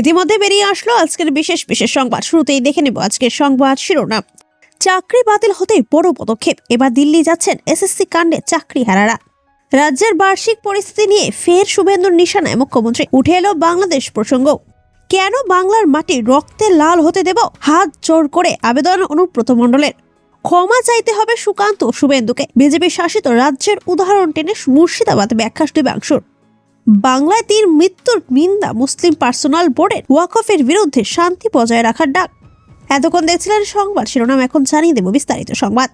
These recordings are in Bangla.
ইতিমধ্যে বেরিয়ে আসলো আজকের বিশেষ বিশেষ সংবাদ। শুরুতেই দেখে নেব আজকের সংবাদ শিরোনাম। চাকরি বাতিল হতেই বড় পদক্ষেপ। এবার দিল্লি যাচ্ছেন এসএসসি কাণ্ডে চাকরি হারারা। রাজ্যের বার্ষিক পরিস্থিতি নিয়ে ফের শুভেন্দুর নিশানায় মুখ্যমন্ত্রী উঠে এলো বাংলাদেশ প্রসঙ্গ। কেন বাংলার মাটি রক্তে লাল হতে দেব? হাত জোর করে আবেদন অনুব্রত মণ্ডলের ক্ষমা চাইতে হবে সুকান্ত শুভেন্দুকে। বিজেপি শাসিত রাজ্যের উদাহরণ টেনে মুর্শিদাবাদ ব্যাখ্যা দিবাংশুর বাংলায় তিন মৃত্যুর নিন্দা মুসলিম পার্সোনাল বোর্ডের ওয়াকফের বিরুদ্ধে শান্তি বজায় রাখার ডাক। এতক্ষণ দেখছিলেন সংবাদ, শিরোনাম এখন জানিয়ে দেব বিস্তারিত সংবাদ।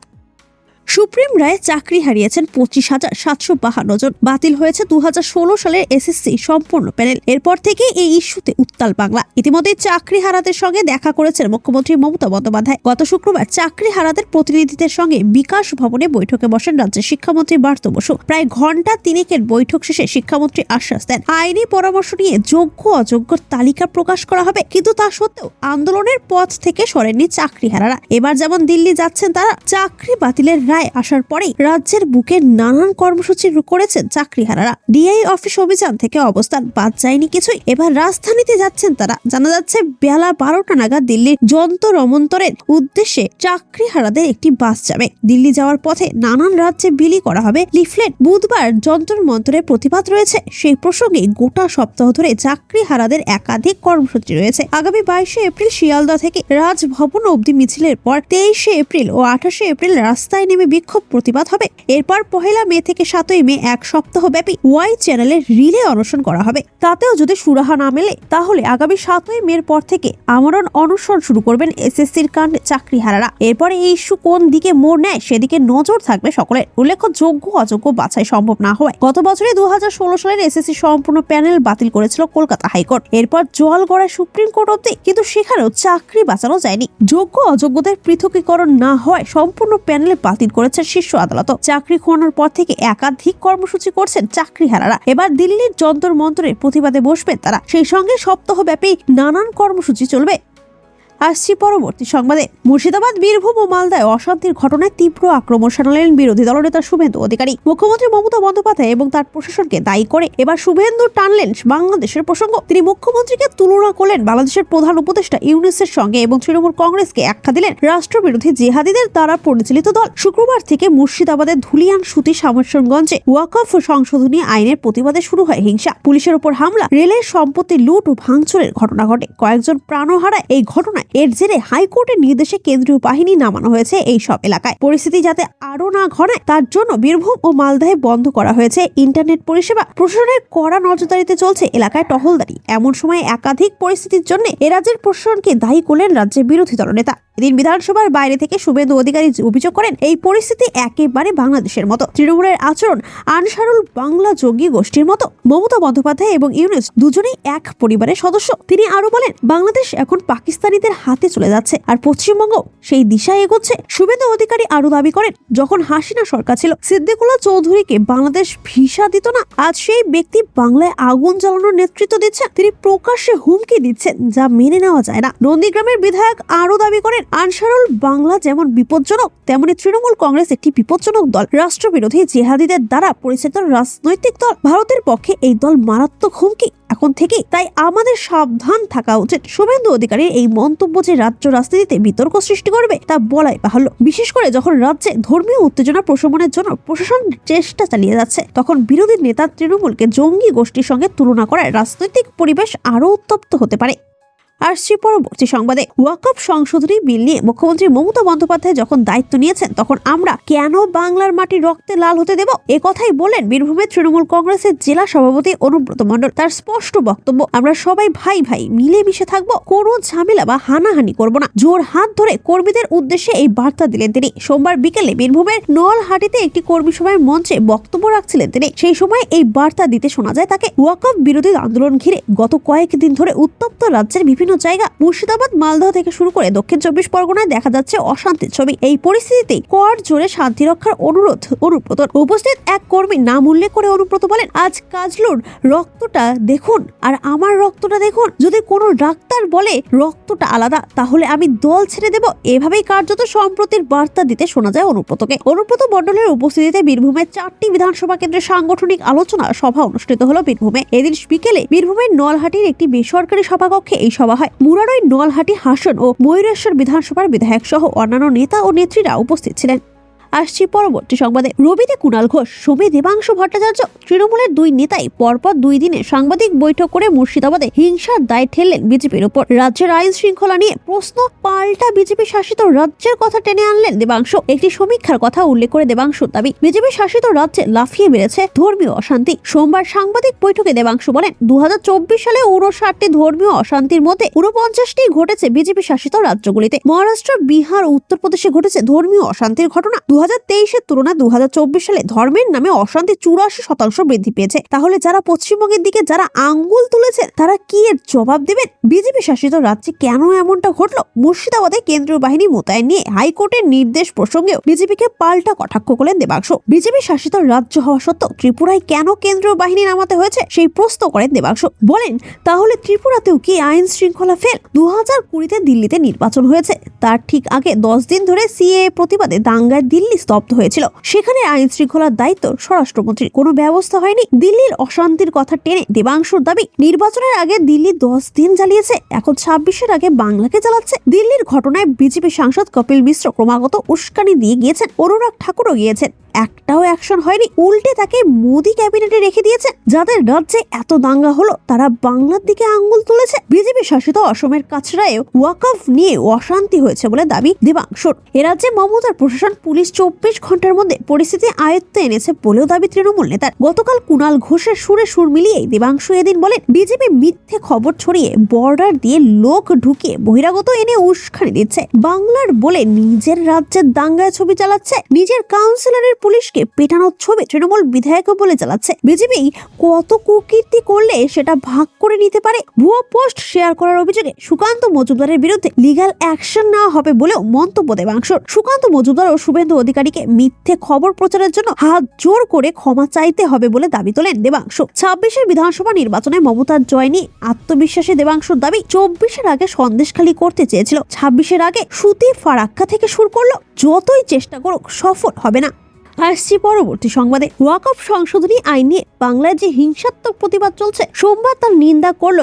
সুপ্রিম রায়ে চাকরি হারিয়েছেন পঁচিশ হাজার সাতশো বাহান্ন জন। বাতিল হয়েছে দু হাজার ষোলো সালের এসএসসি সম্পূর্ণ প্যানেল। এরপর থেকে এই ইস্যুতে উত্তাল বাংলা। ইতিমধ্যে চাকরি হারাদের সঙ্গে দেখা করেছেন মুখ্যমন্ত্রী মমতা বন্দ্যোপাধ্যায়। গত শুক্রবার চাকরি হারাদের প্রতিনিধিদের সঙ্গে বিকাশ ভবনে বৈঠকে বসেন রাজ্যের শিক্ষামন্ত্রী বার্ত বসু। প্রায় ঘণ্টা তিনেকের বৈঠক শেষে শিক্ষামন্ত্রী আশ্বাস দেন, আইনি পরামর্শ নিয়ে যোগ্য অযোগ্যর তালিকা প্রকাশ করা হবে। কিন্তু তা সত্ত্বেও আন্দোলনের পথ থেকে সরেননি চাকরি হারারা। এবার যেমন দিল্লি যাচ্ছেন তারা, চাকরি বাতিলের রায় আসার পরেই রাজ্যের বুকে নানান কর্মসূচি করেছেন চাকরি হারারা ডিআই অফিস অভিযান থেকে অবস্থান বাদ যায়নি কিছুই। এবার রাজধানীতে যাচ্ছেন তারা। জানা যাচ্ছে, বেলা বারোটা নাগাদ দিল্লির যন্ত্র রমন্তরের উদ্দেশ্যে চাকরি হারাদের একটি বাস যাবে। দিল্লি যাওয়ার পথে নানান রাজ্যে বিলি করা হবে। লিফলেট, বুধবার যন্ত্র মন্তরের প্রতিবাদ রয়েছে। সেই প্রসঙ্গে গোটা সপ্তাহ ধরে চাকরি হারাদের একাধিক কর্মসূচি রয়েছে। আগামী বাইশে এপ্রিল শিয়ালদা থেকে রাজভবন অবধি মিছিলের পর তেইশে এপ্রিল ও আঠাশে এপ্রিল রাস্তায় নেমে বিক্ষোভ প্রতিবাদ হবে? এরপর পহেলা মে থেকে সাতই মে এক সপ্তাহ ব্যাপী ওয়াই চ্যানেলের রিলে অনশন করা হবে। তাতেও যদি সুরাহা না মেলে, তাহলে আগামী সাতই মের পর থেকে আমরণ অনশন শুরু করবেন এসএসসির কাণ্ডে চাকরি হারারা এরপরে এই ইস্যু কোন দিকে মোড় নেয়, সেদিকে নজর থাকবে সকলের। উল্লেখ্য, যোগ্য অযোগ্য বাছাই সম্ভব না হওয়ায়। গত বছরে দু হাজার ষোলো সালের এসএসসি সম্পূর্ণ প্যানেল বাতিল করেছিল কলকাতা হাইকোর্ট। এরপর জল গড়ায় সুপ্রিম কোর্ট অব্দি কিন্তু সেখানেও চাকরি বাঁচানো যায়নি। যোগ্য অযোগ্যদের পৃথকীকরণ না হওয়ায় সম্পূর্ণ প্যানেল বাতিল করেছে শীর্ষ আদালত। চাকরি খোয়ানোর পর থেকে একাধিক কর্মসূচি করছেন চাকরি হারারা। এবার দিল্লির যন্তর মন্ত্রের প্রতিবাদে বসবেন তারা। সেই সঙ্গে সপ্তাহব্যাপী নানান কর্মসূচি চলবে। আসছি পরবর্তী সংবাদে। মুর্শিদাবাদ, বীরভূম ও মালদায় অশান্তির ঘটনায় তীব্র আক্রমণ শানালেন বিরোধী দলনেতা শুভেন্দু অধিকারী। মুখ্যমন্ত্রী মমতা বন্দ্যোপাধ্যায় এবং তার প্রশাসনকে দায়ী করে এবার শুভেন্দু টানলেন বাংলাদেশের প্রসঙ্গ। তিনি মুখ্যমন্ত্রীকে তুলনা করলেন বাংলাদেশের প্রধান উপদেষ্টা ইউনিসের সঙ্গে এবং তৃণমূল কংগ্রেসকে আখ্যা দিলেন রাষ্ট্রবিরোধী জেহাদিদের দ্বারা পরিচালিত দল। শুক্রবার থেকে মুর্শিদাবাদের ধুলিয়ান সুতি শামসনগঞ্জে ওয়াকফ সংশোধনী আইনের প্রতিবাদে শুরু হয় হিংসা। পুলিশের উপর হামলা, রেলের সম্পত্তি লুট ও ভাঙচুরের ঘটনা ঘটে। কয়েকজন প্রাণ হারায় এই ঘটনায় এর জেরে হাইকোর্টের নির্দেশে কেন্দ্রীয় বাহিনী নামানো হয়েছে এই সব এলাকায়। পরিস্থিতি যাতে আরও না ঘনে তার জন্য বীরভূম ও মালদায় বন্ধ করা হয়েছে ইন্টারনেট পরিষেবা। প্রশাসনের কড়া নজরদারিতে চলছে এলাকায় টহলদারি। এমন সময় একাধিক পরিস্থিতির জন্য এ রাজ্যের প্রশাসনকে দায়ী করলেন রাজ্যের বিরোধী দলনেতা। এদিন বিধানসভার বাইরে থেকে শুভেন্দু অধিকারী অভিযোগ করেন, এই পরিস্থিতি একেবারে বাংলাদেশের মতো। তৃণমূলের আচরণ, আনসারুল বাংলা যোগী গোষ্ঠীর মতো। মমতা বন্দ্যোপাধ্যায় এবং ইউনুস দুজনেই এক পরিবারের সদস্য। তিনি আরও বলেন, বাংলাদেশ এখন পাকিস্তানিদের হাতে চলে যাচ্ছে আর পশ্চিমবঙ্গ সেই দিশায় এগোচ্ছে। শুভেন্দু অধিকারী আরও দাবি করেন, যখন হাসিনা সরকার ছিল, সিদ্দিকুল্লাহ চৌধুরীকে বাংলাদেশ ভিসা দিত না, আজ সেই ব্যক্তি বাংলায় আগুন জ্বালানোর নেতৃত্ব দিচ্ছেন। তিনি প্রকাশ্যে হুমকি দিচ্ছেন যা মেনে নেওয়া যায় না। নন্দীগ্রামের বিধায়ক আরও দাবি করেন আনসারুল বাংলা যেমন বিপজ্জনক, তেমনি তৃণমূল কংগ্রেস একটি বিপজ্জনক দল। রাষ্ট্রবিরোধী জেহাদিদের দ্বারা পরিচালিত রাজনৈতিক দল। ভারতের পক্ষে এই দল মারাত্মক হুমকি। এখন থেকেই তাই আমাদের সাবধান থাকা উচিত। শুভেন্দু অধিকারীর এই মন্তব্য যে রাজ্য রাজনীতিতে বিতর্ক সৃষ্টি করবে, তা বলাই বাহুল্য। বিশেষ করে যখন রাজ্যে ধর্মীয় উত্তেজনা প্রশমনের জন্য প্রশাসন চেষ্টা চালিয়ে যাচ্ছে, তখন বিরোধী নেতা তৃণমূলকে জঙ্গি গোষ্ঠীর সঙ্গে তুলনা করায় রাজনৈতিক পরিবেশ আরও উত্তপ্ত হতে পারে। আসছি পরবর্তী সংবাদে। ওয়াকফ সংশোধনী বিল নিয়ে মুখ্যমন্ত্রী মমতা বন্দ্যোপাধ্যায় যখন দায়িত্ব নিয়েছেন, তখন আমরা কেন বাংলার মাটি রক্তে লাল হতে দেব? এ কথাই বলেন বীরভূমের তৃণমূল কংগ্রেসের জেলা সভাপতি অনুব্রত মণ্ডল। তার স্পষ্ট বক্তব্য, আমরা সবাই ভাই ভাই, মিলেমিশে থাকব, কোনো ঝামেলা বা হানাহানি করব না। জোর হাত ধরে কর্মীদের উদ্দেশ্যে এই বার্তা দিলেন তিনি। সোমবার বিকেলে বীরভূমের নলহাটিতে একটি কর্মী সভায় মঞ্চে বক্তব্য রাখছিলেন তিনি। সেই সময় এই বার্তা দিতে শোনা যায় তাকে ওয়াকফ বিরোধী আন্দোলন ঘিরে গত কয়েকদিন ধরে উত্তপ্ত রাজ্যের বিভিন্ন বিভিন্ন জায়গা মুর্শিদাবাদ, মালদহ থেকে শুরু করে দক্ষিণ চব্বিশ পরগনায় দেখা যাচ্ছে অশান্তির ছবি। এই পরিস্থিতিতে কর জোরে শান্তি রক্ষার অনুরোধ অনুব্রত উপস্থিত এক কর্মী নাম উল্লেখ করে অনুব্রত বলেন, আজ কাজলুর রক্তটা দেখুন, আর আমার রক্তটা দেখুন। যদি কোনো ডাক্তার বলে রক্তটা আলাদা, তাহলে আমি দল ছেড়ে দেব। এভাবেই কার্যত সম্প্রতির বার্তা দিতে শোনা যায় অনুব্রতকে। অনুব্রত মণ্ডলের উপস্থিতিতে বীরভূমের চারটি বিধানসভা কেন্দ্রের সাংগঠনিক আলোচনা সভা অনুষ্ঠিত হলো বীরভূমে। এদিন বিকেলে বীরভূমের নলহাটির একটি বেসরকারি সভাকক্ষে এই সভা হয়। মুরারই নোয়ালহাটি হাসন ও ময়ূরেশ্বর বিধানসভার বিধায়ক সহ অন্যান্য নেতা ও নেত্রীরা উপস্থিত ছিলেন। আসছি পরবর্তী সংবাদে। রবিতে কুণাল ঘোষ সমী দেবাংশু ভট্টাচার্য, তৃণমূলের দুই নেতাই পরপর দুই দিনে সাংবাদিক বৈঠক করে মুর্শিদাবাদে হিংসার দায় ঠেললেন বিজেপির উপর রাজ্যের আইন শৃঙ্খলা নিয়ে প্রশ্ন পাল্টা বিজেপি শাসিত রাজ্যের কথা টেনে আনলেন দেবাংশু। একটি সমীক্ষার কথা উল্লেখ করে দেবাংশুর দাবি, বিজেপি শাসিত রাজ্যে লাফিয়ে বেড়েছে ধর্মীয় অশান্তি। সোমবার সাংবাদিক বৈঠকে দেবাংশু বলেন দু হাজার চব্বিশ সালে উনষাটটি ধর্মীয় অশান্তির মধ্যে উনপঞ্চাশটি ঘটেছে বিজেপি শাসিত রাজ্যগুলিতে। মহারাষ্ট্র, বিহার, উত্তরপ্রদেশে ঘটেছে ধর্মীয় অশান্তির ঘটনা। দু হাজার তেইশের তুলনায় দু হাজার চব্বিশ সালে ধর্মের নামে অশান্তি চুরাশি শতাংশ বৃদ্ধি পেয়েছে। তাহলে যারা পশ্চিমবঙ্গের দিকে যারা আঙ্গুল তুলেছেন, তারা কি এর জবাব দেবেন? বিজেপি শাসিত রাজ্যে কেন এমনটা ঘটলো? মুর্শিদাবাদে কেন্দ্রীয় বাহিনী মোতায়েন নিয়ে হাইকোর্টের নির্দেশ প্রসঙ্গেও বিজেপিকে পাল্টা কটাক্ষ করলেন দেবাংশ। বিজেপি শাসিত রাজ্য হওয়া সত্ত্বেও ত্রিপুরায় কেন কেন্দ্রীয় বাহিনী নামাতে হয়েছে, সেই প্রশ্ন করেন দেবাংশ। বলেন, তাহলে ত্রিপুরাতেও কি আইন শৃঙ্খলা ফেল? দু হাজার কুড়িতে দিল্লিতে নির্বাচন হয়েছে। তার ঠিক আগে দশ দিন ধরে সিএ প্রতিবাদে দাঙ্গায় দিল্লি স্তব্ধ হয়েছিল। সেখানে আইন শৃঙ্খলার দায়িত্ব স্বরাষ্ট্রমন্ত্রীর। কোনো ব্যবস্থা হয়নি। দিল্লির অশান্তির কথা টেনে দেবাংশুর দাবি, নির্বাচনের আগে দিল্লি দশ দিন জ্বালিয়েছে। এখন ছাব্বিশের আগে বাংলাকে জ্বালাচ্ছে। দিল্লির ঘটনায় বিজেপি সাংসদ কপিল মিশ্র ক্রমাগত উস্কানি দিয়ে গিয়েছেন। অনুরাগ ঠাকুরও গিয়েছেন। একটাও অ্যাকশন হয়নি, উল্টে তাকে মোদি ক্যাবিনেটে রেখে দিয়েছে। যাদের রাজ্যে এত দাঙ্গা হলো, তারা বাংলার দিকে আঙ্গুল তুলেছে। বিজেপি শাসিত অসমের কাছড়ায় ওয়াকফ নিয়ে অশান্তি হয়েছে বলে দাবি দেবাংশুর এ রাজ্যে মমতার প্রশাসন পুলিশ চব্বিশ ঘণ্টার মধ্যে পরিস্থিতি আয়ত্তে এনেছে বলেও দাবি তৃণমূল নেতার। গতকাল কুণাল ঘোষের সুরে সুর মিলিয়ে দেবাংশু এদিন বলেন, বিজেপি মিথ্যে খবর ছড়িয়ে বর্ডার দিয়ে লোক ঢুকিয়ে বহিরাগত এনে উস্কানি দিচ্ছে। বাংলার বলে নিজের রাজ্যের দাঙ্গায় ছবি চালাচ্ছে, নিজের কাউন্সিলরের পুলিশকে পেটানোর ছবি তৃণমূল বিধায়ক বলে চালাচ্ছে বিজেপি কত কুকীর্তি করলে সেটা ভাগ করে নিতে পারে? ভুয়ো পোস্ট শেয়ার করার অভিযোগে সুকান্ত মজুমদারের বিরুদ্ধে লিগ্যাল অ্যাকশন নেওয়া হবে বলেও মন্তব্য দেবাংশর সুকান্ত মজুমদার ও শুভেন্দু অধিকারীকে মিথ্যে খবর প্রচারের জন্য হাত জোর করে ক্ষমা চাইতে হবে বলে দাবি তোলেন দেবাংশ। ছাব্বিশের বিধানসভা নির্বাচনে মমতার জয় নিয়ে আত্মবিশ্বাসী দেবাংশুর দাবি চব্বিশের আগে সন্দেশখালী করতে চেয়েছিল। ছাব্বিশের আগে সুতি ফারাক্কা থেকে শুরু করল, যতই চেষ্টা করুক সফল হবে না। আসছি পরবর্তী সংবাদে। ওয়াকফ সংশোধনী আইন নিয়ে বাংলায় যে হিংসাত্মক প্রতিবাদ চলছে, সোমবার তার নিন্দা করল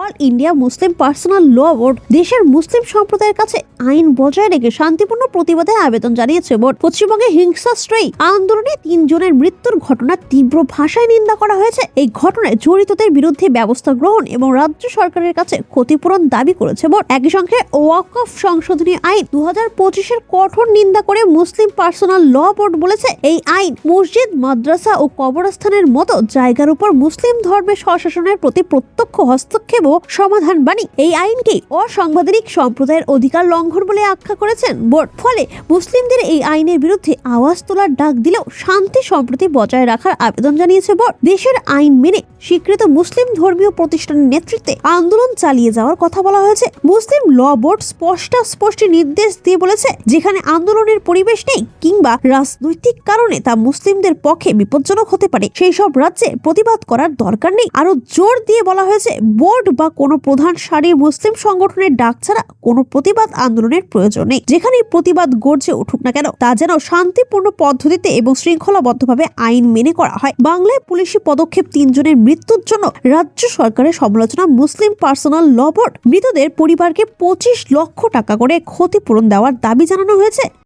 all India Muslim personal law board. দেশের মুসলিম সম্প্রদায়ের কাছে আইন বজায় রেখে শান্তিপূর্ণ প্রতিবাদে আবেদন জানিয়েছে বোর্ড। পশ্চিমবঙ্গে হিংসাশ্রয়ী আন্দোলনে তিনজনের মৃত্যুর ঘটনা তীব্র ভাষায় নিন্দা করা হয়েছে। এই ঘটনায় জড়িতদের বিরুদ্ধে ব্যবস্থা গ্রহণ এবং রাজ্য সরকারের কাছে ক্ষতিপূরণ দাবি করেছে বোর্ড। একই সঙ্গে ওয়াকফ সংশোধনী আইন দু হাজার পঁচিশের কঠোর নিন্দা করে মুসলিম পার্সোনাল ল বোর্ড বলেছে এই আইন মসজিদ, মাদ্রাসা ও কবরস্থানের মতো জায়গার উপর মুসলিম ধর্মের স্বশাসনের প্রতি প্রত্যক্ষ হস্তক্ষেপ ও সমাধান বাণী। এই আইনকে অসাংবিধানিক সম্প্রদায়ের অধিকার লঙ্ঘন বলে আখ্যা করেছেন। বোর্ড ফলে মুসলিমদের এই আইনের বিরুদ্ধে আওয়াজ তোলার ডাক দিলেও শান্তি সম্প্রতি বজায় রাখার আবেদন জানিয়েছে বোর্ড দেশের আইন মেনে স্বীকৃত মুসলিম ধর্মীয় প্রতিষ্ঠানের নেতৃত্বে আন্দোলন চালিয়ে যাওয়ার কথা বলা হয়েছে। মুসলিম ল বোর্ড স্পষ্ট স্পষ্ট নির্দেশ দিয়ে বলেছে, যেখানে আন্দোলনের পরিবেশ নেই কিংবা রাজনৈতিক কারণে তা মুসলিমদের পক্ষে বিপজ্জনক হতে পারে। সেই সব রাজ্যে প্রতিবাদ করার দরকার নেই। আরও জোর দিয়ে বলা হয়েছে, বোর্ড বা কোনো প্রধান সারির মুসলিম সংগঠনের ডাক ছাড়া কোনো প্রতিবাদ আন্দোলনের প্রয়োজন নেই। যেখানেই প্রতিবাদ গর্জে উঠুক না কেন, তা যেন শান্তিপূর্ণ পদ্ধতিতে এবং শৃঙ্খলাবদ্ধভাবে আইন মেনে করা হয়। বাংলায় পুলিশি পদক্ষেপ তিনজনের মৃত্যুর জন্য রাজ্য সরকারের সমালোচনা মুসলিম পার্সোনাল ল বোর্ড মৃতদের পরিবারকে পঁচিশ লক্ষ টাকা করে ক্ষতিপূরণ দেওয়ার দাবি জানানো হয়েছে।